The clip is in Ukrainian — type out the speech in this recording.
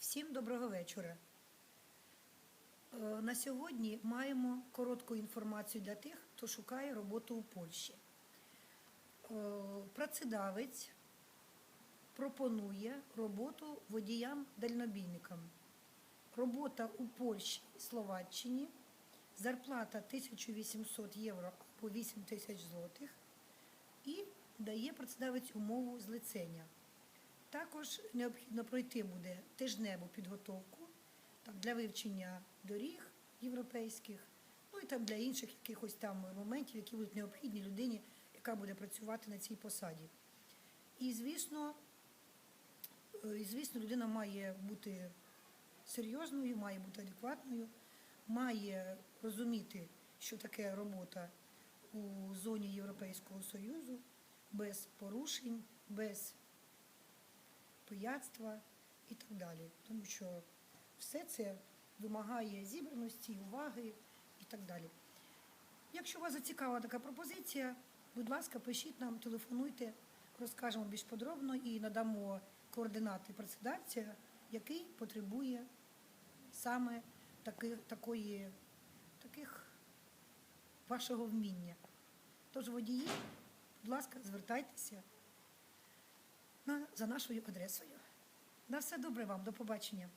Всім доброго вечора. Е, На сьогодні маємо коротку інформацію для тих, хто шукає роботу у Польщі. Е, Працедавець пропонує роботу водіям-дальнобійникам. Робота у Польщі, Словаччині, зарплата 1800 євро або 8 тисяч злотих і дає працедавець умову злицення. Також необхідно пройти буде тижневу підготовку там, для вивчення доріг європейських, ну і там для інших якихось там моментів, які будуть необхідні людині, яка буде працювати на цій посаді. І звісно, е, і, звісно, людина має бути серйозною, має бути адекватною, має розуміти, що таке робота у зоні Європейського Союзу без порушень, без пияцтва і так далі. Тому що все це вимагає зібраності, уваги і так далі. Якщо вас зацікавила така пропозиція, будь ласка, пишіть нам, телефонуйте, розкажемо більш подробно і надамо координати працедавця, який потребує саме таки, такої, таких вашого вміння. Тож водії, будь ласка, звертайтеся за нашою адресою. На все добре вам, до побачення.